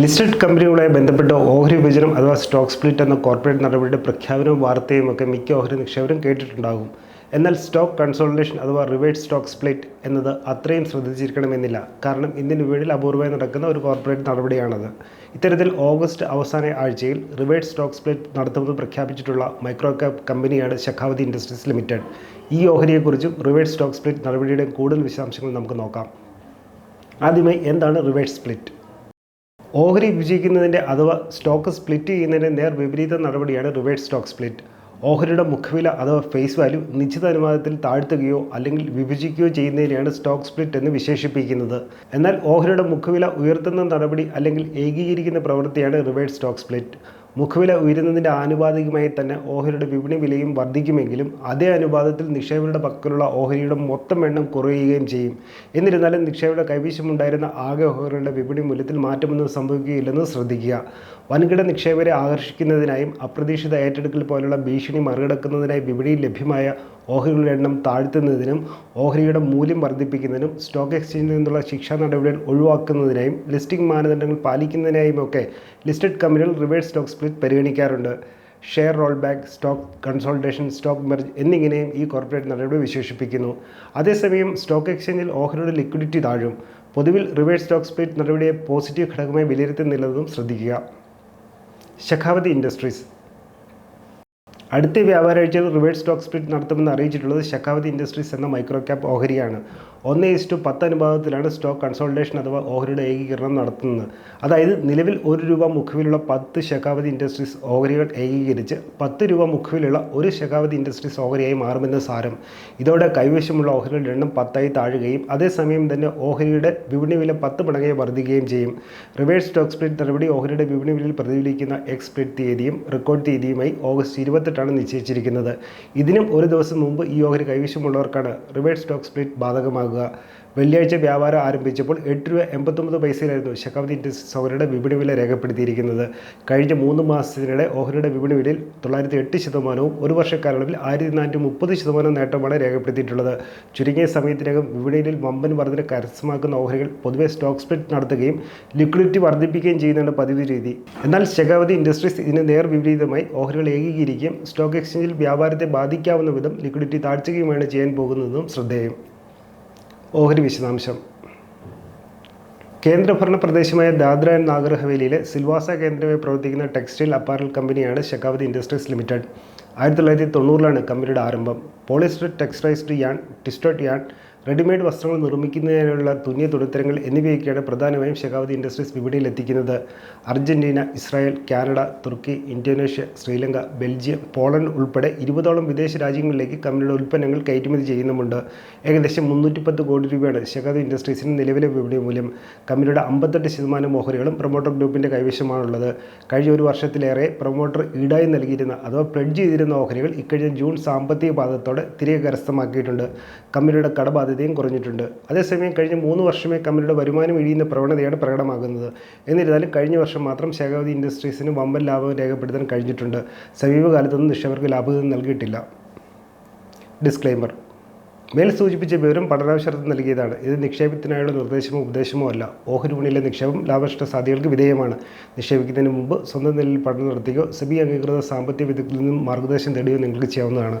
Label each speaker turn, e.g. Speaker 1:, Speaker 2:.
Speaker 1: Listed കമ്പനികളുമായി ബന്ധപ്പെട്ട് ഓഹരി വിഭജനം അഥവാ സ്റ്റോക്ക് സ്പ്ലിറ്റ് എന്ന കോർപ്പറേറ്റ് നടപടിയുടെ പ്രഖ്യാപനവും വാർത്തയും ഒക്കെ മിക്ക ഓഹരി നിക്ഷേപരും കേട്ടിട്ടുണ്ടാകും. എന്നാൽ സ്റ്റോക്ക് കൺസോൾട്ടേഷൻ അഥവാ റിവേഴ്സ് സ്റ്റോക്ക് സ്പ്ലിറ്റ് എന്നത് അത്രയും ശ്രദ്ധിച്ചിരിക്കണമെന്നില്ല. കാരണം ഇന്ത്യൻ വീടിൽ അപൂർവമായി നടക്കുന്ന ഒരു കോർപ്പറേറ്റ് നടപടിയാണത്. ഇത്തരത്തിൽ ഓഗസ്റ്റ് അവസാന ആഴ്ചയിൽ റിവേഴ്സ് സ്റ്റോക്ക് സ്പ്ലിറ്റ് നടത്തുമെന്ന് പ്രഖ്യാപിച്ചിട്ടുള്ള മൈക്രോ ക്യാപ് കമ്പനിയാണ് ശഖാവതി ഇൻഡസ്ട്രീസ് ലിമിറ്റഡ്. ഈ ഓഹരിയെക്കുറിച്ചും റിവേഴ്സ് സ്റ്റോക്ക് സ്പ്ലിറ്റ് നടപടിയുടെ കൂടുതൽ വിശദാംശങ്ങൾ നമുക്ക് നോക്കാം. ആദ്യമായി എന്താണ് റിവേഴ്സ് സ്പ്ലിറ്റ്? ഓഹരി വിജയിക്കുന്നതിന്റെ അഥവാ സ്റ്റോക്ക് സ്പ്ലിറ്റ് ചെയ്യുന്നതിന്റെ നേർ വിപരീത നടപടിയാണ് റിവേഴ്സ് സ്റ്റോക്ക് സ്പ്ലിറ്റ്. ഓഹരിയുടെ മുഖവില അഥവാ ഫേസ് വാല്യൂ നിശ്ചിത അനുപാതത്തിൽ താഴ്ത്തുകയോ അല്ലെങ്കിൽ വിഭജിക്കുകയോ ചെയ്യുന്നതിനെയാണ് സ്റ്റോക്ക് സ്പ്ലിറ്റ് എന്ന് വിശേഷിപ്പിക്കുന്നത്. എന്നാൽ ഓഹരിയുടെ മുഖവില ഉയർത്തുന്ന നടപടി അല്ലെങ്കിൽ ഏകീകരിക്കുന്ന പ്രവൃത്തിയാണ് റിവേഴ്സ് സ്റ്റോക്ക് സ്പ്ലിറ്റ്. മുഖവില ഉയരുന്നതിന്റെ ആനുപാതികമായി തന്നെ ഓഹരിയുടെ വിപണി വിലയും വർദ്ധിക്കുമെങ്കിലും അതേ അനുപാതത്തിൽ നിക്ഷേപകരുടെ പക്കലുള്ള ഓഹരിയുടെ മൊത്തം എണ്ണം കുറയുകയും ചെയ്യും. എന്നിരുന്നാലും നിക്ഷേപകരുടെ കൈവശമുണ്ടായിരുന്ന ആകെ ഓഹരികളുടെ വിപണി മൂല്യത്തിൽ മാറ്റമൊന്നും സംഭവിക്കുകയില്ലെന്ന് ശ്രദ്ധിക്കുക. വൻകിട നിക്ഷേപരെ ആകർഷിക്കുന്നതിനായും അപ്രതീക്ഷിത ഏറ്റെടുക്കൽ പോലുള്ള ഭീഷണി മറികടക്കുന്നതിനായി വിപണിയിൽ ലഭ്യമായ ഓഹരികളുടെ എണ്ണം താഴ്ത്തുന്നതിനും ഓഹരിയുടെ മൂല്യം വർദ്ധിപ്പിക്കുന്നതിനും സ്റ്റോക്ക് എക്സ്ചേഞ്ചിൽ നിന്നുള്ള ശിക്ഷാ നടപടികൾ ഒഴിവാക്കുന്നതിനായും ലിസ്റ്റിംഗ് മാനദണ്ഡങ്ങൾ പാലിക്കുന്നതിനായുമൊക്കെ ലിസ്റ്റഡ് കമ്പനികൾ reverse stock split പരിഗണിക്കാറുണ്ട്. Share roll back stock consolidation stock merge എന്നിങ്ങനെയും ഈ കോർപ്പറേറ്റ് നടപടി വിശേഷിപ്പിക്കുന്നു. അതേസമയം സ്റ്റോക്ക് എക്സ്ചേഞ്ചിൽ ഓഹരിയുടെ ലിക്വിഡിറ്റി താഴും. പൊതുവിൽ റിവേഴ്സ് സ്റ്റോക്ക് സ്പ്ലിറ്റ് നടപടിയെ പോസിറ്റീവ് ഘടകമായി വിലയിരുത്തുന്നില്ലെന്നും ശ്രദ്ധിക്കുക. ശഖാവതി ഇൻഡസ്ട്രീസ്. അടുത്ത വ്യാപാരാഴ്ചയിൽ റിവേഴ്സ് സ്റ്റോക്ക് സ്പ്ലിറ്റ് നടത്തുമെന്ന് അറിയിച്ചിട്ടുള്ളത് ശഖാവതി ഇൻഡസ്ട്രീസ് എന്ന മൈക്രോ ക്യാപ്പ് ഓഹരിയാണ്. ഒന്ന് ഇസ്റ്റു പത്ത് അനുപാതത്തിലാണ് സ്റ്റോക്ക് കൺസോൾട്ടേഷൻ അഥവാ ഓഹരിയുടെ ഏകീകരണം നടത്തുന്നത്. അതായത് നിലവിൽ ഒരു രൂപ മുഖവിലുള്ള പത്ത് ശകാവതി ഇൻഡസ്ട്രീസ് ഓഹരികൾ ഏകീകരിച്ച് പത്ത് രൂപ മുഖവിലുള്ള ഒരു ശകാവതി ഇൻഡസ്ട്രീസ് ഓഹരിയായി മാറുമെന്ന് സാരം. ഇതോടെ കൈവശമുള്ള ഓഹരികളുടെ എണ്ണം പത്തായി താഴുകയും അതേസമയം തന്നെ ഓഹരിയുടെ വിപണി വില പത്ത് മടങ്ങായി വർദ്ധിക്കുകയും ചെയ്യും. റിവേഴ്സ് സ്റ്റോക്ക് സ്പ്ലിറ്റ് നടപടി ഓഹരിയുടെ വിപണി വിലയിൽ പ്രതിഫലിക്കുന്ന എക്സ് സ്പ്ലിറ്റ് തീയതിയും റെക്കോർഡ് തീയതിയുമായി ഓഗസ്റ്റ് ഇരുപത്തെട്ടാണ് നിശ്ചയിച്ചിരിക്കുന്നത്. ഇതിനും ഒരു ദിവസം മുമ്പ് ഈ ഓഹരി കൈവശമുള്ളവർക്കാണ് റിവേഴ്സ് സ്റ്റോക്ക് സ്പ്ലിറ്റ് ബാധകമാകുക വെള്ളിയാഴ്ച വ്യാപാരം ആരംഭിച്ചപ്പോൾ എട്ട് രൂപ എൺപത്തൊമ്പത് പൈസയിലായിരുന്നു ശക്കാവതി ഇൻഡസ്ട്രീസ് ഓഹരിയുടെ വിപണി വില രേഖപ്പെടുത്തിയിരിക്കുന്നത്. കഴിഞ്ഞ മൂന്ന് മാസത്തിനിടെ ഓഹരിയുടെ വിപണി വിലയിൽ തൊള്ളായിരത്തി എട്ട് ശതമാനവും ഒരു വർഷക്കാലയളവിൽ ആയിരത്തി നാനൂറ്റി മുപ്പത് ശതമാനം നേട്ടമാണ് രേഖപ്പെടുത്തിയിട്ടുള്ളത്. ചുരുങ്ങിയ സമയത്തിനകം വിപണിയിൽ വമ്പൻ വർധന കരസ്ഥമാക്കുന്ന ഓഹരികൾ പൊതുവെ സ്റ്റോക്ക് സ്പ്ലിറ്റ് നടത്തുകയും ലിക്വിഡിറ്റി വർദ്ധിപ്പിക്കുകയും ചെയ്യുന്നതാണ് പതിവ് രീതി. എന്നാൽ ശകാവതി ഇൻഡസ്ട്രീസ് ഇതിന് നേർ വിപരീതമായി ഓഹരികൾ ഏകീകരിക്കുകയും സ്റ്റോക്ക് എക്സ്ചേഞ്ചിൽ വ്യാപാരത്തെ ബാധിക്കാവുന്ന വിധം ലിക്വിഡിറ്റി താഴ്ത്തുകയുമാണ് ചെയ്യാൻ പോകുന്നതും ശ്രദ്ധേയം. ഓഹരി വിശദാംശം. കേന്ദ്രഭരണ പ്രദേശമായ ദാദ്ര ആൻഡ് നാഗർ ഹവേലിയിലെ സിൽവാസ കേന്ദ്രമായി പ്രവർത്തിക്കുന്ന ടെക്സ്റ്റൈൽ അപ്പാരൽ കമ്പനിയാണ് ഷെക്കാവതി ഇൻഡസ്ട്രീസ് ലിമിറ്റഡ്. ആയിരത്തി തൊള്ളായിരത്തി തൊണ്ണൂറിലാണ് കമ്പനിയുടെ ആരംഭം. Polyester textured yarn twisted yarn readymade വസ്ത്രങ്ങൾ നിർമ്മിക്കുന്നതിനുള്ള തുന്നിയ തുണിത്തരങ്ങൾ എന്നിവയൊക്കെയാണ് പ്രധാനമായും ശകാവതി ഇൻഡസ്ട്രീസ് വിപണിയിൽ എത്തിക്കുന്നത് അർജന്റീന ഇസ്രായേൽ കാനഡ തുർക്കി ഇന്തോനേഷ്യ ശ്രീലങ്ക ബെൽജിയം പോളണ്ട് ഉൾപ്പെടെ ഇരുപതോളം വിദേശ രാജ്യങ്ങളിലേക്ക് കമ്പനിയുടെ ഉൽപ്പന്നങ്ങൾ കയറ്റുമതി ചെയ്യുന്നുമുണ്ട്. ഏകദേശം മുന്നൂറ്റിപ്പത്ത് കോടി രൂപയാണ് ശകാവതി ഇൻഡസ്ട്രീസിന് നിലവിലെ വിപണി മൂല്യം. കമ്പനിയുടെ അമ്പത്തെട്ട് ശതമാനം ഓഹരികളും പ്രൊമോട്ടർ ഗ്രൂപ്പിന്റെ കൈവശമാണുള്ളത്. കഴിഞ്ഞ ഒരു വർഷത്തിലേറെ പ്രൊമോട്ടർ ഈടായി നൽകിയിരുന്ന അഥവാ പ്ലഡ്ജ് ചെയ്തിരുന്ന ഓഹരികൾ ഇക്കഴിഞ്ഞ ജൂൺ സാമ്പത്തിക പാദത്തോടെ തിരികെ കരസ്ഥമാക്കിയിട്ടുണ്ട് കമ്പനിയുടെ കടബാധ്യതയും കുറഞ്ഞിട്ടുണ്ട്. അതേസമയം കഴിഞ്ഞ മൂന്ന് വർഷമേ കമ്പനിയുടെ വരുമാനം ഇഴിയുന്ന പ്രവണതയാണ് പ്രകടമാകുന്നത്. എന്നിരുന്നാലും കഴിഞ്ഞ വർഷം മാത്രം ശേഖാവതി ഇൻഡസ്ട്രീസിന് വമ്പൻ ലാഭം രേഖപ്പെടുത്താൻ കഴിഞ്ഞിട്ടുണ്ട്. സമീപകാലത്തൊന്നും നിക്ഷേപകർക്ക് ലാഭം നൽകിയിട്ടില്ല. ഡിസ്ക്ലൈമർ മേൽ സൂചിപ്പിച്ച വിവരം പഠനാവശ്യർത്ഥം നൽകിയതാണ്. ഇത് നിക്ഷേപത്തിനായുള്ള നിർദ്ദേശമോ ഉപദേശമോ അല്ല. ഓഹരി വിപണിയിലെ നിക്ഷേപം ലാഭനഷ്ട സാധ്യതകൾക്ക് വിധേയമാണ്. നിക്ഷേപിക്കുന്നതിന് മുമ്പ് സ്വന്തം നിലയിൽ പഠനം നടത്തുകയോ സെബി അംഗീകൃത സാമ്പത്തിക വിദഗ്ധരിൽ നിന്നും മാർഗദർശനം തേടിയോ നിങ്ങൾക്ക് ചെയ്യാവുന്നതാണ്.